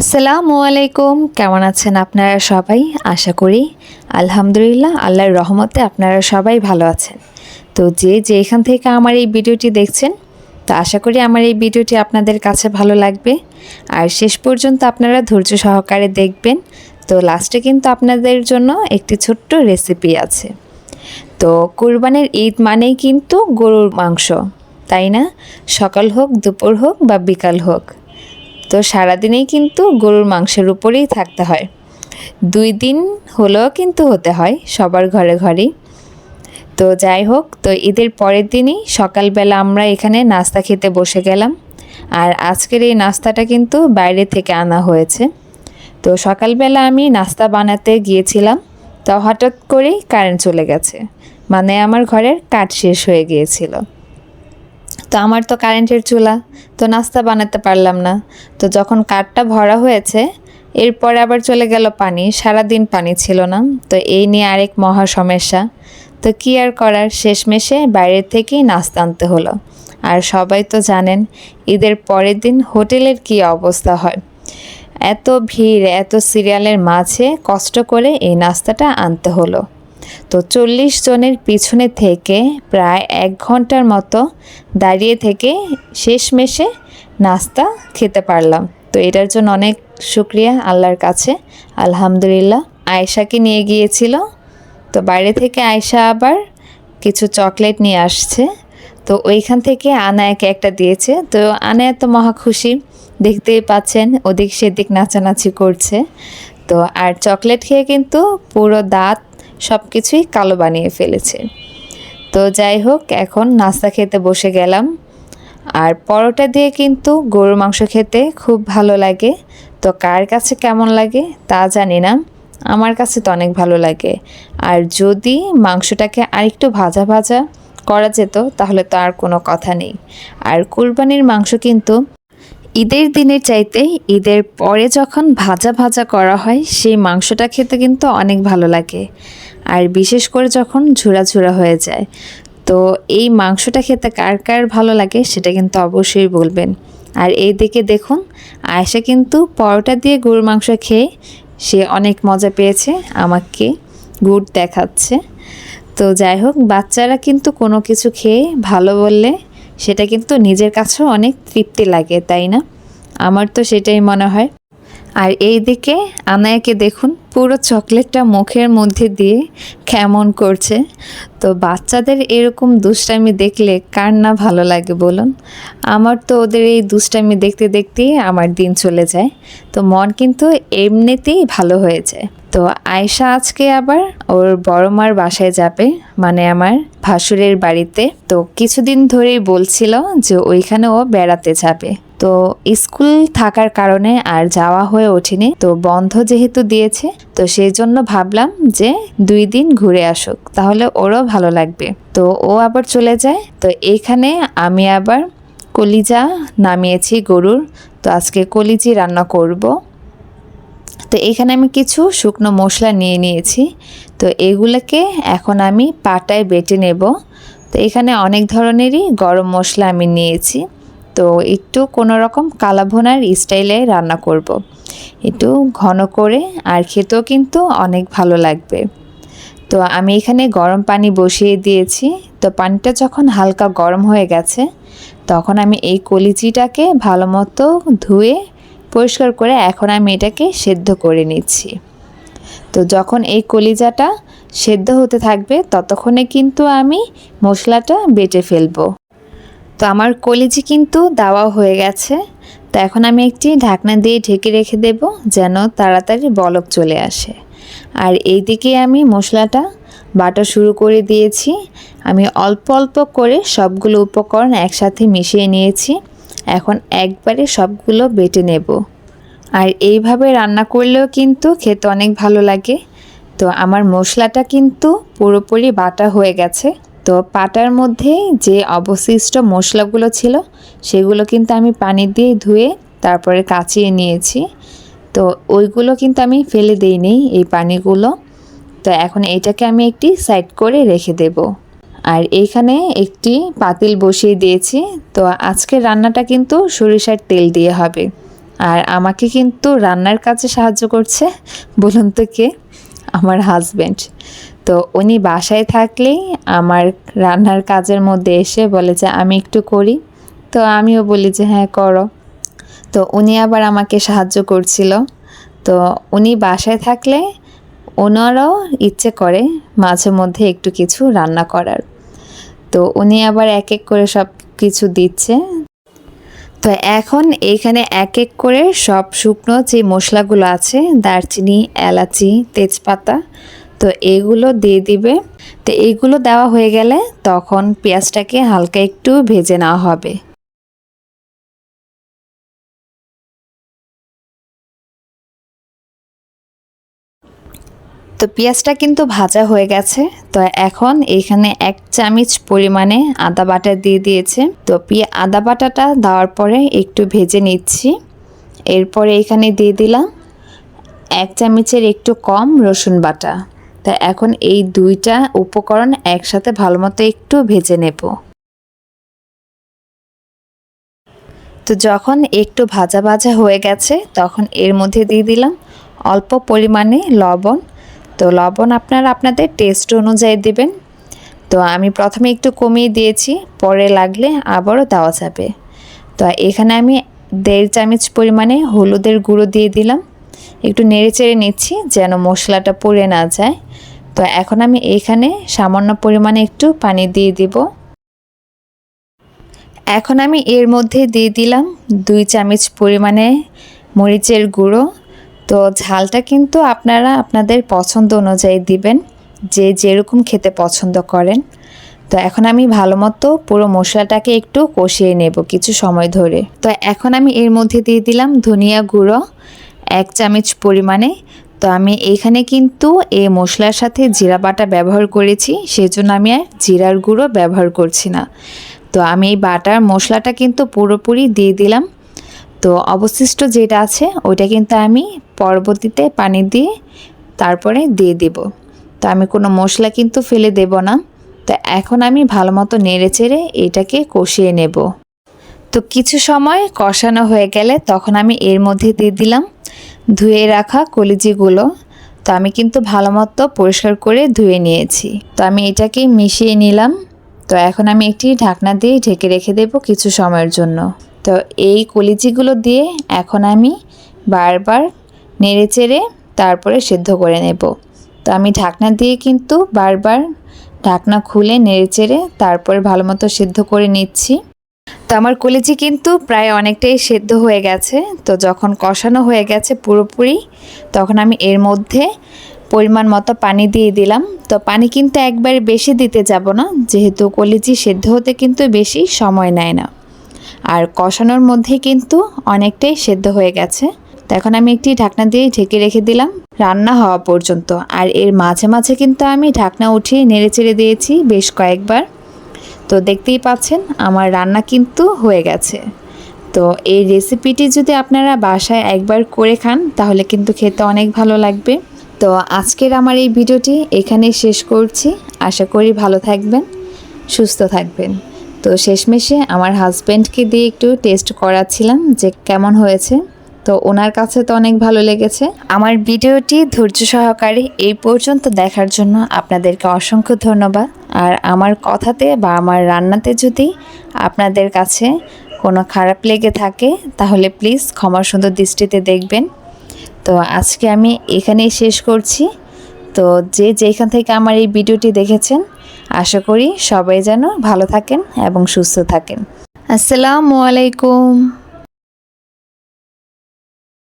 আসসালামু আলাইকুম। কেমন আছেন আপনারা সবাই? আশা করি আলহামদুলিল্লাহ আল্লাহর রহমতে আপনারা সবাই ভালো আছেন। তো যে যে এখান থেকে আমার এই ভিডিওটি দেখছেন, তো আশা করি আমার এই ভিডিওটি আপনাদের কাছে ভালো লাগবে। আর শেষ পর্যন্ত আপনারা ধৈর্য সহকারে দেখবেন। তো লাস্টে কিন্তু আপনাদের জন্য একটি ছোট্ট রেসিপি আছে। তো কুরবানির ঈদ মানেই কিন্তু গরুর মাংস, তাই না? সকাল হোক, দুপুর হোক বা বিকাল হোক। তো সারাদিনেই কিন্তু গরুর মাংসের উপরেই থাকতে হয়। দুই দিন হলেও কিন্তু হতে হয়, সবার ঘরে ঘরেই। তো যাই হোক, তো ঈদের পরের দিনই সকালবেলা আমরা এখানে নাস্তা খেতে বসে গেলাম। আর আজকের এই নাস্তাটা কিন্তু বাইরে থেকে আনা হয়েছে। তো সকালবেলা আমি নাস্তা বানাতে গিয়েছিলাম, তো হঠাৎ করেই কারেন্ট চলে গেছে। মানে আমার ঘরের কাঠ শেষ হয়ে গিয়েছিল। তো আমার তো কারেন্টের চুলা, তো নাস্তা বানাতে পারলাম না। তো যখন কাঠটা ভরা হয়েছে, এরপরে আবার চলে গেল পানি সারা দিন পানি ছিল না। তো এই নিয়ে আরেক মহা সমস্যা। তো কী আর করার, শেষমেশে বাইরের থেকেই নাস্তা আনতে হলো। আর সবাই তো জানেন, ঈদের পরের দিন হোটেলের কী অবস্থা হয়। এত ভিড়, এত সিরিয়ালের মাঝে কষ্ট করে এই নাস্তাটা আনতে হলো। তো চল্লিশ জনের পিছনে থেকে প্রায় এক ঘণ্টার মতো দাঁড়িয়ে থেকে শেষমেশে নাস্তা খেতে পারলাম। তো এটার জন্য অনেক শুক্রিয়া আল্লাহর কাছে। আলহামদুলিল্লাহ, আয়েশাকে নিয়ে গিয়েছিল। তো বাইরে থেকে আয়েশা আবার কিছু চকলেট নিয়ে আসছে। তো ওইখান থেকে আনায়াকে একটা দিয়েছে। তো আনায়া তো মহা খুশি। দেখতেই পাচ্ছেন, ওদিক সেদিক নাচানাচি করছে। তো আর চকলেট খেয়ে কিন্তু পুরো দাঁত সব কিছুই কালো বানিয়ে ফেলেছে। তো যাই হোক, এখন নাস্তা খেতে বসে গেলাম। আর পরোটা দিয়ে কিন্তু গরুর মাংস খেতে খুব ভালো লাগে। তো কার কাছে কেমন লাগে তা জানি না। আমার কাছে তো অনেক ভালো লাগে। আর যদি মাংসটাকে আরেকটু ভাজা ভাজা করা যেত, তাহলে তো আর কোনো কথা নেই। আর কুরবানির মাংস কিন্তু ঈদের দিনের চাইতে ঈদের পরে যখন ভাজা ভাজা করা হয়, সেই মাংসটা খেতে কিন্তু অনেক ভালো লাগে। আর বিশেষ করে যখন ঝুরা ঝুরা হয়ে যায়। তো এই মাংসটা খেতে কার কার ভালো লাগে সেটা কিন্তু অবশ্যই বলবেন। আর এই দিকে দেখুন, আয়েশা কিন্তু পরোটা দিয়ে গরুর মাংস খেয়ে সে অনেক মজা পেয়েছে, আমাকে গুড় দেখাচ্ছে। তো যাই হোক, বাচ্চারা কিন্তু কোনো কিছু খেয়ে ভালো বললে সেটা কিন্তু নিজের কাছেও অনেক তৃপ্তি লাগে তাই না? আমার তো সেটাই মনে হয়। আর এই দিকে আনায়াকে দেখুন, পুরো চকলেটটা মুখের মধ্যে দিয়ে কেমন করছে। তো বাচ্চাদের এরকম দুষ্টামি দেখলে কার না ভালো লাগে বলুন? আমার তো ওদের এই দুষ্টামি দেখতে দেখতেই আমার দিন চলে যায়। তো মন কিন্তু এমনিতেই ভালো হয়ে যায় তো আয়শা আজকে আবার ওর বড় মার বাসায় যাবে মানে আমার ভাসুরের বাড়িতে। তো কিছুদিন ধরেই বলছিল যে ওইখানে ও বেড়াতে যাবে। তো স্কুল থাকার কারণে আর যাওয়া হয়ে ওঠেনি, তো বন্ধ যেহেতু দিয়েছে, তো সেই জন্য ভাবলাম যে দুই দিন ঘুরে আসুক, তাহলে ওরও ভালো লাগবে। তো ও আবার চলে যায়, তো এইখানে আমি আবার কলিজা নামিয়েছি গরুর, তো আজকে কলিজি রান্না করব। তো এখানে আমি কিছু শুকনো মশলা নিয়ে নিয়েছি, তো এগুলোকে এখন আমি পাটায় বেটে নেব। তো এখানে অনেক ধরনেরই গরম মশলা আমি নিয়েছি। তো একটু কোনো রকম কালাভোনার স্টাইলে রান্না করব। একটু ঘন করে আর খেতেও কিন্তু অনেক ভালো লাগবে। তো আমি এখানে গরম পানি বসিয়ে দিয়েছি। তো পানিটা যখন হালকা গরম হয়ে গেছে, তখন আমি এই কলিচিটাকে ভালো মতো ধুয়ে পরিষ্কার করে এখন আমি এটাকে সেদ্ধ করে নিচ্ছি। তো যখন এই কলিজাটা সেদ্ধ হতে থাকবে, ততক্ষণে কিন্তু আমি মশলাটা বেটে ফেলব। তো আমার কলিজি কিন্তু দেওয়া হয়ে গেছে। তো এখন আমি একটি ঢাকনা দিয়ে ঢেকে রেখে দেব যেন তাড়াতাড়ি বলক চলে আসে। আর এই দিকে আমি মশলাটা, বাটা শুরু করে দিয়েছি। আমি অল্প অল্প করে সবগুলো উপকরণ একসাথে মিশিয়ে নিয়েছি। এখন একবারে সবগুলো বেটে নেব। আর এইভাবে রান্না করলেও কিন্তু খেতে অনেক ভালো লাগে। তো আমার মশলাটা কিন্তু পুরোপুরি বাটা হয়ে গেছে। তো পাটার মধ্যে যে অবশিষ্ট মশলাগুলো ছিল, সেগুলো কিন্তু আমি পানি দিয়ে ধুয়ে তারপরে কাচিয়ে নিয়েছি। তো ওইগুলো কিন্তু আমি ফেলে দিইনি এই পানিগুলো। তো এখন এটাকে আমি একটি সাইড করে রেখে দেব। আর এইখানে একটি পাতিল বসিয়ে দিয়েছি। তো আজকে রান্নাটা কিন্তু সরিষার তেল দিয়ে হবে। আর আমাকে কিন্তু রান্নার কাজে সাহায্য করছে, বলুন তো কে? আমার হাজব্যান্ড তো উনি বাসায় থাকলেই আমার রান্নার কাজের মধ্যে এসে বলে যে, আমি একটু করি। তো আমিও বলি যে হ্যাঁ করো। তো উনি আবার আমাকে সাহায্য করছিল। তো উনি বাসায় থাকলে ওনারাও ইচ্ছে করে মাঝে মধ্যে একটু কিছু রান্না করার। তো উনি আবার এক এক করে সব কিছু দিচ্ছে। তো এখন এইখানে এক এক করে সব শুকনো যে মশলাগুলো আছে, দারচিনি, এলাচি, তেজপাতা তো এগুলো দিয়ে দিবে। তো এইগুলো দেওয়া হয়ে গেলে তখন পেঁয়াজটাকে হালকা একটু ভেজে নেওয়া হবে। তো পেঁয়াজটা কিন্তু ভাজা হয়ে গেছে। তো এখন এখানে এক চামচ পরিমাণে আদা বাটা দিয়ে দিয়েছে। তো পিয়া আদা বাটাটা দেওয়ার পরে একটু ভেজে নিচ্ছি। এরপরে এখানে দিয়ে দিলাম এক চামচের একটু কম রসুন বাটা। তা এখন এই দুইটা উপকরণ একসাথে ভালো মতো একটু ভেজে নেব। তো যখন একটু ভাজা ভাজা হয়ে গেছে, তখন এর মধ্যে দিয়ে দিলাম অল্প পরিমাণে লবণ। তো লবণ আপনারা আপনাদের টেস্ট অনুযায়ী দেবেন। তো আমি প্রথমে একটু কমিয়ে দিয়েছি, পরে লাগলে আবারও দেওয়া যাবে। তো এখানে আমি দেড় চামচ পরিমাণে হলুদের গুঁড়ো দিয়ে দিলাম। একটু নেড়ে চেড়ে নিচ্ছি যেন মশলাটা পড়ে না যায়। তো এখন আমি এখানে সামান্য পরিমাণে একটু পানি দিয়ে দিব। এখন আমি এর মধ্যে দিয়ে দিলাম দুই চামচ পরিমাণে মরিচের গুঁড়ো। তো ঝালটা কিন্তু আপনারা আপনাদের পছন্দ অনুযায়ী দিবেন, যে যেরকম খেতে পছন্দ করেন। তো এখন আমি ভালো মতো পুরো মশলাটাকে একটু কষিয়ে নেব কিছু সময় ধরে। তো এখন আমি এর মধ্যে দিয়ে দিলাম ধনিয়া গুঁড়ো। এক চামচ পরিমাণে। তো আমি এখানে কিন্তু এই মশলার সাথে জিরা বাটা ব্যবহার করেছি, সেজন্য আমি আর জিরার গুঁড়ো ব্যবহার করছি না। তো আমি এই বাটার মশলাটা কিন্তু পুরোপুরি দিয়ে দিলাম। তো অবশিষ্ট যেটা আছে, ওইটা কিন্তু আমি পরবর্তীতে পানি দিয়ে তারপরে দিয়ে দেব। তো আমি কোনো মশলা কিন্তু ফেলে দেব না। তো এখন আমি ভালো মতো নেড়ে চেড়ে এটাকে কষিয়ে নেব। তো কিছু সময় কষানো হয়ে গেলে তখন আমি এর মধ্যে দিয়ে দিলাম। ধুয়ে রাখা কলিজিগুলো। তো আমি কিন্তু ভালো মতো পরিষ্কার করে ধুয়ে নিয়েছি। তো আমি এটাকে মিশিয়ে নিলাম। তো এখন আমি একটি ঢাকনা দিয়ে ঢেকে রেখে দেব কিছু সময়ের জন্য। তো এই কলিজিগুলো দিয়ে এখন আমি বারবার নেড়ে চেড়ে তারপরে সেদ্ধ করে নেব। তো আমি ঢাকনা দিয়ে কিন্তু বারবার ঢাকনা খুলে নেড়ে চেড়ে তারপরে ভালো মতো সেদ্ধ করে নিচ্ছি। তো আমার কলিচি কিন্তু প্রায় অনেকটাই সেদ্ধ হয়ে গেছে। তো যখন কষানো হয়ে গেছে পুরোপুরি, তখন আমি এর মধ্যে পরিমাণ মতো পানি দিয়ে দিলাম। তো পানি কিন্তু একবার বেশি দিতে যাব না, যেহেতু কলিচি সেদ্ধ হতে কিন্তু বেশি সময় নেয় না। আর কষানোর মধ্যে কিন্তু অনেকটাই সেদ্ধ হয়ে গেছে। তো এখন আমি একটি ঢাকনা দিয়ে ঢেকে রেখে দিলাম, রান্না হওয়া পর্যন্ত। আর এর মাঝে মাঝে কিন্তু আমি ঢাকনা উঠিয়ে নেড়ে চেড়ে দিয়েছি বেশ কয়েকবার। তো দেখতেই পাচ্ছেন আমার রান্না কিন্তু হয়ে গেছে। তো এই রেসিপিটি যদি আপনারা বাসায় একবার করে খান, তাহলে কিন্তু খেতে অনেক ভালো লাগবে। তো আজকের আমার এই ভিডিওটি এখানেই শেষ করছি। আশা করি ভালো থাকবেন, সুস্থ থাকবেন। তো শেষমেশে আমার হাজব্যান্ডকে দিয়ে একটু টেস্ট করাচ্ছিলাম যে কেমন হয়েছে। তো ওনার কাছে তো অনেক ভালো লেগেছে। আমার ভিডিওটি ধৈর্য সহকারে এই পর্যন্ত দেখার জন্য আপনাদেরকে অসংখ্য ধন্যবাদ। আর আমার কথাতে বা আমার রান্নাতে যদি আপনাদের কাছে কোনো খারাপ লেগে থাকে, তাহলে প্লিজ ক্ষমা সুন্দর দৃষ্টিতে দেখবেন। তো আজকে আমি এখানেই শেষ করছি। তো যে যেখান থেকে আমার এই ভিডিওটি দেখেছেন, আশা করি সবাই যেন ভালো থাকেন এবং সুস্থ থাকেন। আসসালামু আলাইকুম।